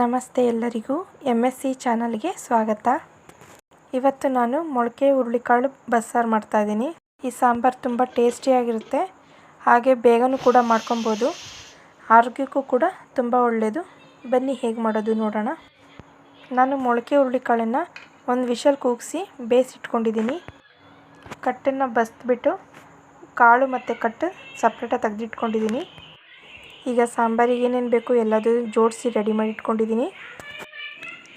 ನಮಸ್ತೆ ಎಲ್ಲರಿಗೂ M S C ಚಾನಲ್ಗೆ ಸ್ವಾಗತ. ಇವತ್ತು ನಾನು ಮೊಳಕೆ ಹುರುಳಿಕಾಳು ಬಸ್ಸಾರು ಮಾಡ್ತಾಯಿದ್ದೀನಿ ಈ ಸಾಂಬಾರು ತುಂಬ ಟೇಸ್ಟಿಯಾಗಿರುತ್ತೆ ಹಾಗೆ ಬೇಗನೂ ಕೂಡ ಮಾಡ್ಕೊಬೋದು. ಆರೋಗ್ಯಕ್ಕೂ ಕೂಡ ತುಂಬ ಒಳ್ಳೆಯದು ಬನ್ನಿ ಹೇಗೆ ಮಾಡೋದು ನೋಡೋಣ. ನಾನು ಮೊಳಕೆ ಹುರುಳಿಕಾಳನ್ನು ಒಂದು ವಿಷಲ್ ಕೂಗಿಸಿ ಬೇಯಿಸಿಟ್ಕೊಂಡಿದ್ದೀನಿ ಕಟ್ಟನ್ನು ಬಸ್ಬಿಟ್ಟು ಕಾಳು ಮತ್ತು ಕಟ್ಟು ಸಪ್ರೇಟಾಗಿ ತೆಗೆದಿಟ್ಕೊಂಡಿದ್ದೀನಿ. ಈಗ ಸಾಂಬಾರಿಗೆ ಏನೇನು ಬೇಕು ಎಲ್ಲದೂ ಜೋಡಿಸಿ ರೆಡಿ ಮಾಡಿ ಇಟ್ಕೊಂಡಿದ್ದೀನಿ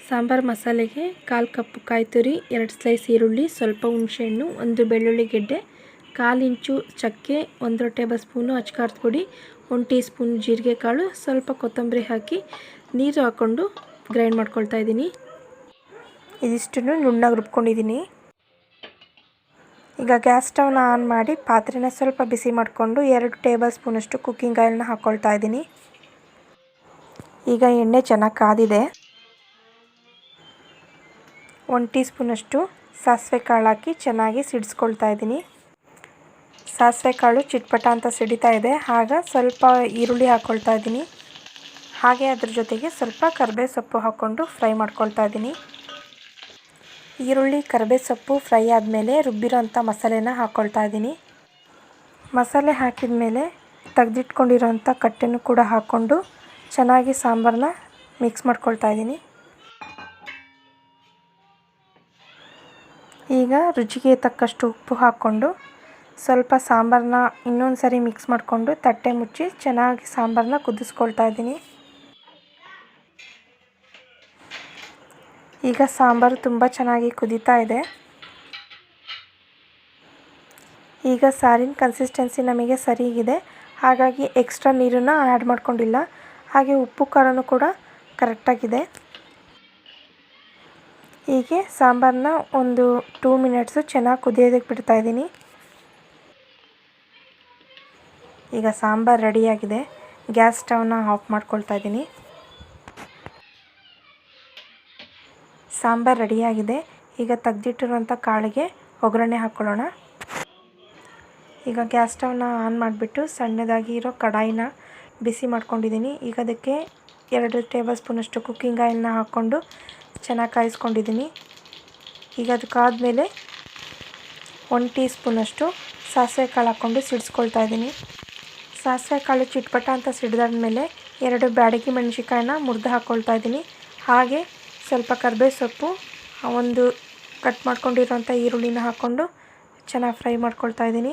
ಸಾಂಬಾರು ಮಸಾಲೆಗೆ ಕಾಲು ಕಪ್ ಕಾಯಿ ತುರಿ ಎರಡು ಸ್ಲೈಸ್ ಈರುಳ್ಳಿ ಸ್ವಲ್ಪ ಹುಣಸೆಹಣ್ಣು ಒಂದು ಬೆಳ್ಳುಳ್ಳಿ ಗೆಡ್ಡೆ ಕಾಲು ಇಂಚು ಚಕ್ಕೆ ಒಂದು ಟೇಬಲ್ ಸ್ಪೂನು ಅಚ್ಕಾರದ ಪುಡಿ ಒಂದು ಟೀ ಸ್ಪೂನ್ ಜೀರಿಗೆ ಕಾಳು ಸ್ವಲ್ಪ ಕೊತ್ತಂಬರಿ ಹಾಕಿ ನೀರು ಹಾಕ್ಕೊಂಡು ಗ್ರೈಂಡ್ ಮಾಡ್ಕೊಳ್ತಾ ಇದ್ದೀನಿ ಇದಿಷ್ಟನ್ನು ನುಣ್ಣಗೆ ರುಬ್ಕೊಂಡಿದ್ದೀನಿ ಈಗ ಗ್ಯಾಸ್ ಸ್ಟವ್ನ ಆನ್ ಮಾಡಿ ಪಾತ್ರೆನ ಸ್ವಲ್ಪ ಬಿಸಿ ಮಾಡಿಕೊಂಡು ಎರಡು ಟೇಬಲ್ ಸ್ಪೂನಷ್ಟು ಕುಕ್ಕಿಂಗ್ ಆಯಿಲ್ನ ಹಾಕ್ಕೊಳ್ತಾ ಇದ್ದೀನಿ. ಈಗ ಎಣ್ಣೆ ಚೆನ್ನಾಗಿ ಕಾದಿದೆ. ಒಂದು ಟೀ ಸ್ಪೂನಷ್ಟು ಸಾಸಿವೆ ಕಾಳು ಹಾಕಿ ಚೆನ್ನಾಗಿ ಸಿಡಿಸ್ಕೊಳ್ತಾ ಇದ್ದೀನಿ. ಸಾಸಿವೆ ಕಾಳು ಚಿಟ್ಪಟ ಅಂತ ಸಿಡಿತಾ ಇದೆ. ಆಗ ಸ್ವಲ್ಪ ಈರುಳ್ಳಿ ಹಾಕ್ಕೊಳ್ತಾ ಇದ್ದೀನಿ. ಹಾಗೆ ಅದ್ರ ಜೊತೆಗೆ ಸ್ವಲ್ಪ ಕರ್ಬೇವು ಸೊಪ್ಪು ಹಾಕ್ಕೊಂಡು ಫ್ರೈ ಮಾಡ್ಕೊಳ್ತಾ ಇದ್ದೀನಿ. ಈರುಳ್ಳಿ ಕರಿಬೇ ಸೊಪ್ಪು ಫ್ರೈ ಆದಮೇಲೆ ರುಬ್ಬಿರೋಂಥ ಮಸಾಲೆನ ಹಾಕ್ಕೊಳ್ತಾ ಇದ್ದೀನಿ. ಮಸಾಲೆ ಹಾಕಿದ ಮೇಲೆ ತೆಗೆದಿಟ್ಕೊಂಡಿರೋಂಥ ಕಟ್ಟೆನೂ ಕೂಡ ಹಾಕ್ಕೊಂಡು ಚೆನ್ನಾಗಿ ಸಾಂಬಾರನ್ನ ಮಿಕ್ಸ್ ಮಾಡ್ಕೊಳ್ತಾ ಇದ್ದೀನಿ. ಈಗ ರುಚಿಗೆ ತಕ್ಕಷ್ಟು ಉಪ್ಪು ಹಾಕ್ಕೊಂಡು ಸ್ವಲ್ಪ ಸಾಂಬಾರನ್ನ ಇನ್ನೊಂದು ಸರಿ ಮಿಕ್ಸ್ ಮಾಡಿಕೊಂಡು ತಟ್ಟೆ ಮುಚ್ಚಿ ಚೆನ್ನಾಗಿ ಸಾಂಬಾರನ್ನ ಕುದಿಸ್ಕೊಳ್ತಾ ಇದ್ದೀನಿ. ಈಗ ಸಾಂಬಾರು ತುಂಬ ಚೆನ್ನಾಗಿ ಕುದೀತಾ ಇದೆ. ಈಗ ಸಾರಿನ ಕನ್ಸಿಸ್ಟೆನ್ಸಿ ನಮಗೆ ಸರಿಯಾಗಿದೆ ಹಾಗಾಗಿ ಎಕ್ಸ್ಟ್ರಾ ನೀರನ್ನು ಆ್ಯಡ್ ಮಾಡ್ಕೊಂಡಿಲ್ಲ. ಹಾಗೆ ಉಪ್ಪು, ಖಾರನೂ ಕೂಡ ಕರೆಕ್ಟಾಗಿದೆ. ಹೀಗೆ ಸಾಂಬಾರನ್ನ ಒಂದು ಟೂ ಮಿನಿಟ್ಸು ಚೆನ್ನಾಗಿ ಕುದಿಯೋದಕ್ಕೆ ಬಿಡ್ತಾಯಿದ್ದೀನಿ ಈಗ ಸಾಂಬಾರು ರೆಡಿಯಾಗಿದೆ ಗ್ಯಾಸ್ ಸ್ಟವ್ನ ಆಫ್ ಮಾಡ್ಕೊಳ್ತಾ ಇದ್ದೀನಿ. ಸಾಂಬಾರು ರೆಡಿಯಾಗಿದೆ. ಈಗ ತೆಗ್ದಿಟ್ಟಿರುವಂಥ ಕಾಳಿಗೆ ಒಗ್ಗರಣೆ ಹಾಕ್ಕೊಳ್ಳೋಣ ಈಗ ಗ್ಯಾಸ್ ಸ್ಟವ್ನ ಆನ್ ಮಾಡಿಬಿಟ್ಟು ಸಣ್ಣದಾಗಿ ಇರೋ ಕಡಾಯಿನ ಬಿಸಿ ಮಾಡ್ಕೊಂಡಿದ್ದೀನಿ. ಈಗ ಅದಕ್ಕೆ ಎರಡು ಟೇಬಲ್ ಸ್ಪೂನಷ್ಟು ಕುಕ್ಕಿಂಗ್ ಆಯಿಲ್ನ ಹಾಕ್ಕೊಂಡು ಚೆನ್ನಾಗಿ ಕಾಯಿಸ್ಕೊಂಡಿದ್ದೀನಿ. ಈಗ ಅದಕ್ಕಾದಮೇಲೆ ಒನ್ ಟೀ ಸ್ಪೂನಷ್ಟು ಸಾಸಿವೆ ಕಾಳು ಹಾಕ್ಕೊಂಡು ಸಿಡಿಸ್ಕೊಳ್ತಾ ಇದ್ದೀನಿ. ಸಾಸಿವೆ ಕಾಳು ಚಿಟ್ಪಟ ಅಂತ ಸಿಡಿದಾದ್ಮೇಲೆ ಎರಡು ಬ್ಯಾಡಗಿ ಮೆಣಸಿಕಾಯನ್ನ ಮುರಿದು ಹಾಕ್ಕೊಳ್ತಾ ಇದ್ದೀನಿ. ಹಾಗೆ ಸ್ವಲ್ಪ ಕರ್ಬೇವು ಸೊಪ್ಪು ಒಂದು ಕಟ್ ಮಾಡ್ಕೊಂಡಿರೋಂಥ ಈರುಳ್ಳಿನ ಹಾಕ್ಕೊಂಡು ಚೆನ್ನಾಗಿ ಫ್ರೈ ಮಾಡ್ಕೊಳ್ತಾ ಇದ್ದೀನಿ.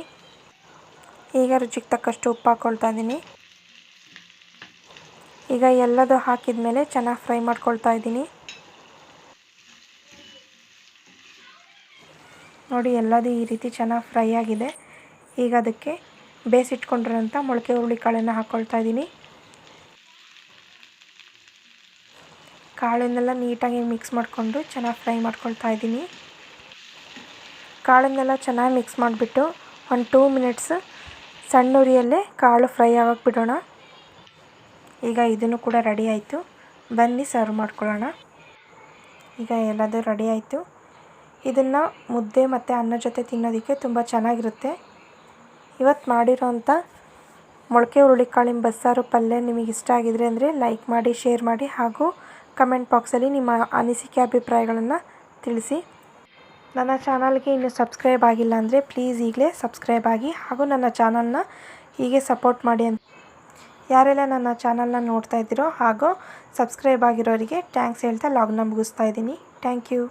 ಈಗ ರುಚಿಗೆ ತಕ್ಕಷ್ಟು ಉಪ್ಪು ಹಾಕ್ಕೊಳ್ತಾ ಇದ್ದೀನಿ. ಈಗ ಎಲ್ಲದು ಹಾಕಿದ ಮೇಲೆ ಚೆನ್ನಾಗಿ ಫ್ರೈ ಮಾಡ್ಕೊಳ್ತಾ ಇದ್ದೀನಿ. ನೋಡಿ, ಎಲ್ಲದೂ ಈ ರೀತಿ ಚೆನ್ನಾಗಿ ಫ್ರೈ ಆಗಿದೆ. ಈಗ ಅದಕ್ಕೆ ಬೇಯಿಸಿಟ್ಕೊಂಡಿರೋಂಥ ಮೊಳಕೆ ಹುರುಳಿ ಕಾಳನ್ನು ಹಾಕ್ಕೊಳ್ತಾ ಇದ್ದೀನಿ. ಕಾಳನ್ನೆಲ್ಲ ನೀಟಾಗಿ ಮಿಕ್ಸ್ ಮಾಡಿಕೊಂಡು ಚೆನ್ನಾಗಿ ಫ್ರೈ ಮಾಡ್ಕೊಳ್ತಾ ಇದ್ದೀನಿ. ಕಾಳನ್ನೆಲ್ಲ ಚೆನ್ನಾಗಿ ಮಿಕ್ಸ್ ಮಾಡಿಬಿಟ್ಟು ಒಂದು ಟೂ ಮಿನಿಟ್ಸ್ ಸಣ್ಣ ಉರಿಯಲ್ಲೇ ಕಾಳು ಫ್ರೈ ಆಗೋಕೆ ಬಿಡೋಣ. ಈಗ ಇದನ್ನು ಕೂಡ ರೆಡಿ ಆಯಿತು. ಬನ್ನಿ ಸರ್ವ್ ಮಾಡ್ಕೊಳ್ಳೋಣ. ಈಗ ಎಲ್ಲದೂ ರೆಡಿ ಆಯಿತು. ಇದನ್ನು ಮುದ್ದೆ ಮತ್ತು ಅನ್ನ ಜೊತೆ ತಿನ್ನೋದಕ್ಕೆ ತುಂಬ ಚೆನ್ನಾಗಿರುತ್ತೆ. ಇವತ್ತು ಮಾಡಿರೋಂಥ ಮೊಳಕೆ ಹುರುಳಿಕಾಳಿನ ಬಸ್ಸಾರು ಪಲ್ಯ ನಿಮಗೆ ಇಷ್ಟ ಆಗಿದ್ರೆ ಅಂದರೆ ಲೈಕ್ ಮಾಡಿ ಶೇರ್ ಮಾಡಿ ಹಾಗೂ ಕಮೆಂಟ್ ಬಾಕ್ಸಲ್ಲಿ ನಿಮ್ಮ ಅನಿಸಿಕೆ ಅಭಿಪ್ರಾಯಗಳನ್ನು ತಿಳಿಸಿ. ನನ್ನ ಚಾನಲ್ಗೆ ಇನ್ನೂ ಸಬ್ಸ್ಕ್ರೈಬ್ ಆಗಿಲ್ಲ ಅಂದರೆ ಪ್ಲೀಸ್ ಈಗಲೇ ಸಬ್ಸ್ಕ್ರೈಬ್ ಆಗಿ ಹಾಗೂ ನನ್ನ ಚಾನಲ್ನ ಹೀಗೆ ಸಪೋರ್ಟ್ ಮಾಡಿ ಅಂತ ಯಾರೆಲ್ಲ ನನ್ನ ಚಾನಲ್ನ ನೋಡ್ತಾ ಇದ್ದೀರೋ ಹಾಗೂ ಸಬ್ಸ್ಕ್ರೈಬ್ ಆಗಿರೋರಿಗೆ ಥ್ಯಾಂಕ್ಸ್ ಹೇಳ್ತಾ ಲಾಗ್ನ ಮುಗಿಸ್ತಾ ಇದ್ದೀನಿ. Thank you.